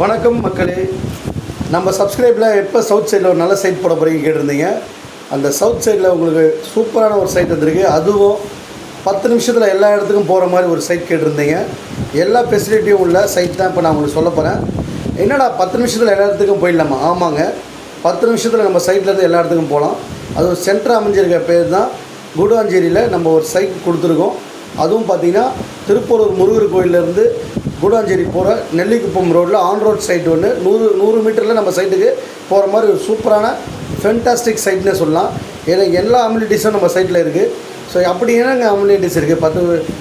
வணக்கம் மக்களே. நம்ம சப்ஸ்கிரைபில் எப்போ சவுத் சைடில் ஒரு நல்ல சைட் போட போகிறீங்க கேட்டிருந்தீங்க. அந்த சவுத் சைடில் உங்களுக்கு சூப்பரான ஒரு சைட் வந்திருக்கு. அதுவும் பத்து நிமிஷத்தில் எல்லா இடத்துக்கும் போகிற மாதிரி ஒரு சைட் கேட்டிருந்தீங்க. எல்லா ஃபெசிலிட்டியும் உள்ள சைட் தான் இப்போ நான் உங்களுக்கு சொல்ல போகிறேன் என்னடா பத்து நிமிஷத்தில் எல்லா இடத்துக்கும் போயிடலாமா? ஆமாங்க. பத்து நிமிஷத்தில் நம்ம சைட்லேருந்து எல்லா இடத்துக்கும் போகலாம் அது ஒரு சென்டர் அமைஞ்சிருக்க பேர் தான். குடுவாஞ்சேரியில் நம்ம ஒரு சைட் கொடுத்துருக்கோம். அதுவும் பார்த்தீங்கன்னா திருப்பூரூர் முருகர் கோயிலேருந்து கூடாஞ்சேரி போகிற நெல்லிக்குப்பம் ரோட்டில் ஆன் ரோட் சைட் ஒன்று. நூறு நூறு மீட்டரில் நம்ம சைட்டுக்கு போகிற மாதிரி ஒரு சூப்பரான ஃபென்டாஸ்டிக் சைட்னே சொல்லலாம். ஏன்னா எல்லா அம்யூனிட்டிஸும் நம்ம சைட்டில் இருக்குது ஸோ அப்படி என்னங்க அம்யூனிட்டிஸ் இருக்குது பத்து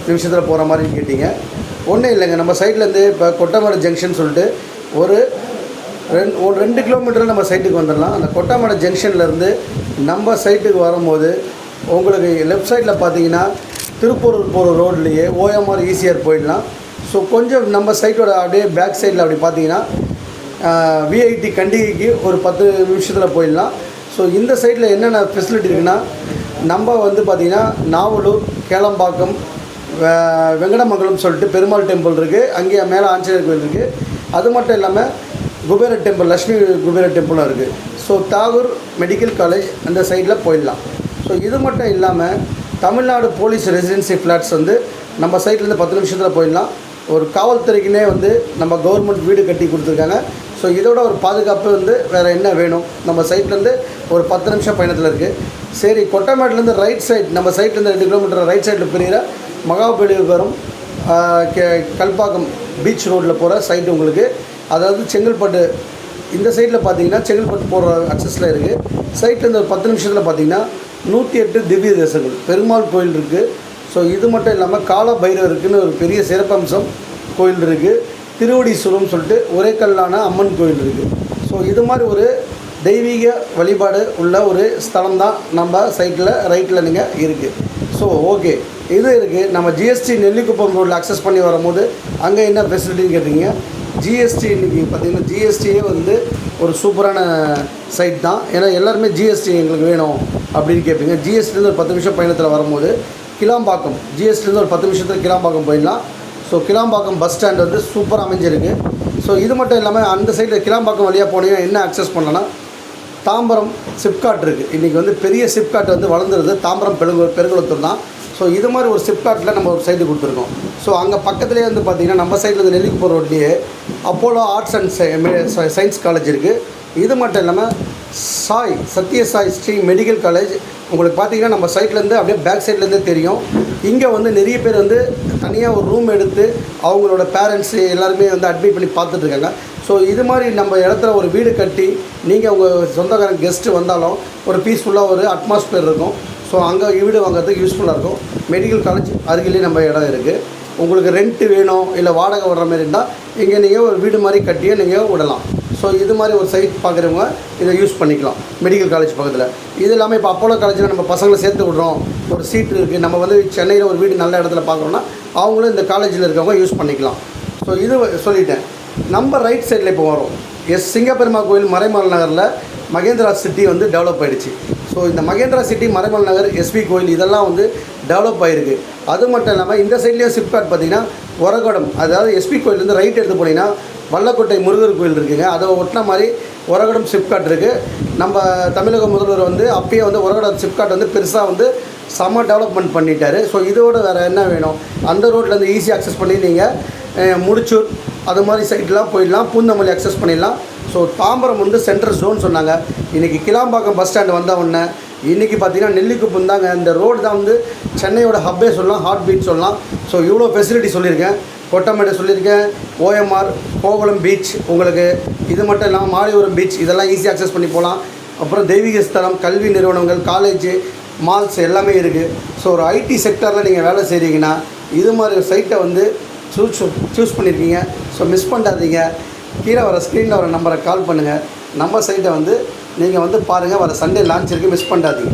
நிமிஷத்தில் போகிற மாதிரின்னு கேட்டிங்க. ஒன்றும் இல்லைங்க. நம்ம சைட்லேருந்து இப்போ கொட்டமடை ஜங்ஷன் சொல்லிட்டு ஒரு ரெண்டு ஒரு ரெண்டு கிலோமீட்டரில் நம்ம சைட்டுக்கு வந்துடலாம். அந்த கொட்டமடை ஜங்ஷன்லேருந்து நம்ம சைட்டுக்கு வரும்போது உங்களுக்கு லெஃப்ட் சைடில் பார்த்தீங்கன்னா திருப்பூர் போகிற ரோட்லேயே ஓஎம்ஆர் ஈஸியாக போயிடலாம். ஸோ கொஞ்சம் நம்ம சைட்டோட அப்படியே பேக் சைடில் அப்படி பார்த்தீங்கன்னா விஐடி கண்டிகைக்கு ஒரு பத்து நிமிஷத்தில் போயிடலாம். ஸோ இந்த சைடில் என்னென்ன ஃபெசிலிட்டி இருக்குன்னா நம்ம வந்து பார்த்திங்கன்னா நாவலூர் கேளம்பாக்கம் வெங்கடமங்கலம் சொல்லிட்டு பெருமாள் டெம்பிள் இருக்குது அங்கேயே மேலே ஆஞ்சநேயர் கோயில் இருக்குது அது மட்டும் இல்லாமல் குபேர டெம்பிள் லக்ஷ்மி குபேர டெம்பிளும் இருக்குது ஸோ தாகூர் மெடிக்கல் காலேஜ் அந்த சைடில் போயிடலாம். ஸோ இது மட்டும் இல்லாமல் தமிழ்நாடு போலீஸ் ரெசிடென்சி ஃப்ளாட்ஸ் வந்து நம்ம சைட்லேருந்து பத்து நிமிஷத்தில் போயிடலாம். ஒரு காவல்துறைக்குனே வந்து நம்ம கவர்மெண்ட் வீடு கட்டி கொடுத்துருக்காங்க. ஸோ இதோட ஒரு பாதுகாப்பு வந்து வேறு என்ன வேணும்? நம்ம சைட்லேருந்து ஒரு பத்து நிமிஷம் பயணத்தில் இருக்குது சரி கொட்டமேட்லேருந்து ரைட் சைட் நம்ம சைட்லேருந்து ரெண்டு கிலோமீட்டர் ரைட் சைடில் பிரிகிற மகாபலிபுரம் ஆஹ், கே- கல்பாக்கம் பீச் ரோட்டில் போகிற சைட் உங்களுக்கு. அதாவது செங்கல்பட்டு இந்த சைடில் பார்த்தீங்கன்னா செங்கல்பட்டு போகிற அக்சஸில் இருக்குது சைட்லேருந்து ஒரு பத்து நிமிஷத்தில் பார்த்தீங்கன்னா நூற்றி எட்டு திவ்ய தேசங்கள். பெருமாள் கோயில் இருக்குது ஸோ இது மட்டும் இல்லாமல் கால பைரவருக்குன்னு ஒரு பெரிய சிறப்பம்சம் கோயில் இருக்குது திருவடிசுரம் சொல்லிட்டு ஒரே கல்லான அம்மன் கோயில் இருக்குது ஸோ இது மாதிரி ஒரு தெய்வீக வழிபாடு உள்ள ஒரு ஸ்தலம் தான் நம்ம சைட்டில் ரைட்டில் நீங்கள் இருக்குது ஸோ ஓகே இது இருக்குது நம்ம ஜிஎஸ்டி நெல்லிக்குப்பம் ரோட்டில் அக்சஸ் பண்ணி வரும்போது அங்கே என்ன ஃபெசிலிட்டின்னு கேட்டிங்க ஜிஎஸ்டி இன்றைக்கி பார்த்தீங்கன்னா ஜிஎஸ்டியே வந்து ஒரு சூப்பரான சைட் தான். ஏன்னா எல்லாருமே ஜிஎஸ்டி எங்களுக்கு வேணும் அப்படின்னு கேட்பீங்க. ஜிஎஸ்டிலேருந்து ஒரு பத்து நிமிஷம் பயணத்தில் வரும்போது கிளாம்பாக்கம் ஜிஎஸ்டிலேருந்து ஒரு பத்து நிமிஷத்தில் கிளாம்பாக்கம் போயிடலாம். ஸோ கிளாம்பாக்கம் பஸ் ஸ்டாண்ட் வந்து சூப்பராக அமைஞ்சிருக்கு. ஸோ இது மட்டும் இல்லாமல் அந்த சைடில் கிளாம்பாக்கம் வழியாக போனீங்கன்னா என்ன அக்சஸ் பண்ணலாம்னா தாம்பரம் சிப்காட் இருக்குது இன்றைக்கி வந்து பெரிய சிப்காட் வந்து வளர்ந்துருது. தாம்பரம் பெருங்கு பெருங்குளத்தூர் தான். ஸோ இது மாதிரி ஒரு சிப்காட்டில் நம்ம ஒரு சைடு கொடுத்துருக்கோம். ஸோ அங்கே பக்கத்துலேயே வந்து பார்த்திங்கன்னா நம்ம சைடில் இந்த போகிற ரோட்லேயே Apollo arts and science college இருக்குது இது மட்டும் இல்லாமல் சாய் சத்ய சாய் ஸ்ரீ மெடிக்கல் காலேஜ் உங்களுக்கு பார்த்தீங்கன்னா நம்ம சைட்லேருந்து அப்படியே பேக் சைட்லேருந்தே தெரியும். இங்கே வந்து நிறைய பேர் வந்து தனியாக ஒரு ரூம் எடுத்து அவங்களோட பேரண்ட்ஸு எல்லாருமே வந்து அட்மிட் பண்ணி பார்த்துட்ருக்காங்க ஸோ இது மாதிரி நம்ம இடத்துல ஒரு வீடு கட்டி நீங்கள் உங்கள் சொந்தக்காரங்க கெஸ்ட்டு வந்தாலும் ஒரு பீஸ்ஃபுல்லாக ஒரு அட்மாஸ்பியர் இருக்கும். ஸோ அங்கே வீடு வாங்குறதுக்கு யூஸ்ஃபுல்லாக இருக்கும். மெடிக்கல் காலேஜ் அருகிலே நம்ம இடம் இருக்குது உங்களுக்கு ரெண்ட்டு வேணும் இல்லை வாடகை விடுற மாதிரி இருந்தால் இங்கே நீங்கள் ஒரு வீடு மாதிரி கட்டியே நீங்கள் விடலாம். ஸோ இது மாதிரி ஒரு சைட் பார்க்குறவங்க இதை யூஸ் பண்ணிக்கலாம் மெடிக்கல் காலேஜ் பக்கத்தில். இது இல்லாமல் இப்போ அப்போலோ காலேஜில் நம்ம பசங்களை சேர்த்து விட்றோம். ஒரு சீட் இருக்குது நம்ம வந்து சென்னையில் ஒரு வீடு நல்ல இடத்துல பார்க்குறோன்னா அவங்களும் இந்த காலேஜில் இருக்கவங்க யூஸ் பண்ணிக்கலாம். ஸோ இது சொல்லிட்டேன். நம்ம ரைட் சைடில் இப்போ வரோம். எஸ் சிங்கப்பெருமா கோயில் மறைமலை நகரில் மகேந்திரா சிட்டி வந்து டெவலப் ஆகிடுச்சு ஸோ இந்த மகேந்திரா சிட்டி மறைமல் நகர் எஸ்பி கோயில் இதெல்லாம் வந்து டெவலப் ஆகிருக்கு அது மட்டும் இல்லாமல் இந்த சைட்லேயும் சிப்காட் பார்த்தீங்கன்னா உரகடம் அதாவது எஸ்பி கோயிலேருந்து ரைட் எடுத்து போனீங்கன்னா வல்லக்கோட்டை முருகர் கோயில் இருக்குங்க. அதை ஒட்டின மாதிரி உரகடம் சிப்காட் இருக்குது நம்ம தமிழக முதல்வர் வந்து அப்பயே வந்து உரகடம் சிப்காட் வந்து பெருசாக வந்து செம்ம டெவலப்மெண்ட் பண்ணிட்டாரு. ஸோ இதோட வேறு என்ன வேணும்? அந்த ரோட்லேருந்து ஈஸி அக்சஸ் பண்ணி நீங்கள் முடிச்சூர் அது மாதிரி சைட்லாம் போயிடலாம். பூந்தமல்லி அக்சஸ் பண்ணிடலாம். ஸோ தாம்பரம் வந்து சென்ட்ரல் ஜோன் சொன்னாங்க. இன்றைக்கி கிளாம்பாக்கம் பஸ் ஸ்டாண்ட் வந்த உடனே இன்றைக்கி பார்த்தீங்கன்னா நெல்லிக்குப்பம் தாங்க இந்த ரோடு தான் வந்து சென்னையோட ஹப்பே சொல்லலாம் ஹார்ட் பீட் சொல்லலாம். ஸோ இவ்வளோ ஃபெசிலிட்டி சொல்லியிருக்கேன். கொட்டமேடு சொல்லியிருக்கேன். ஓஎம்ஆர் கோகுளம் பீச் உங்களுக்கு இது மட்டும் இல்லாமல் மாலையூரம் பீச் இதெல்லாம் ஈஸியாக அக்சஸ் பண்ணி போகலாம் அப்புறம் தெய்வீக ஸ்தலம் கல்வி நிறுவனங்கள் காலேஜ் மால்ஸ் எல்லாமே இருக்குது ஸோ ஒரு ஐடி செக்டரில் நீங்கள் வேலை செய்கிறீங்கன்னா இது மாதிரி சைட்டை வந்து சூஸ் சூஸ் பண்ணியிருக்கீங்க ஸோ மிஸ் பண்ணாதீங்க. கீழே வர ஸ்க்ரீனில் வர நம்பரை கால் பண்ணுங்கள் நம்ம சைட்டை வந்து நீங்கள் வந்து பாருங்கள் வர சண்டே லான்ச் இருக்குது மிஸ் பண்ணாதீங்க.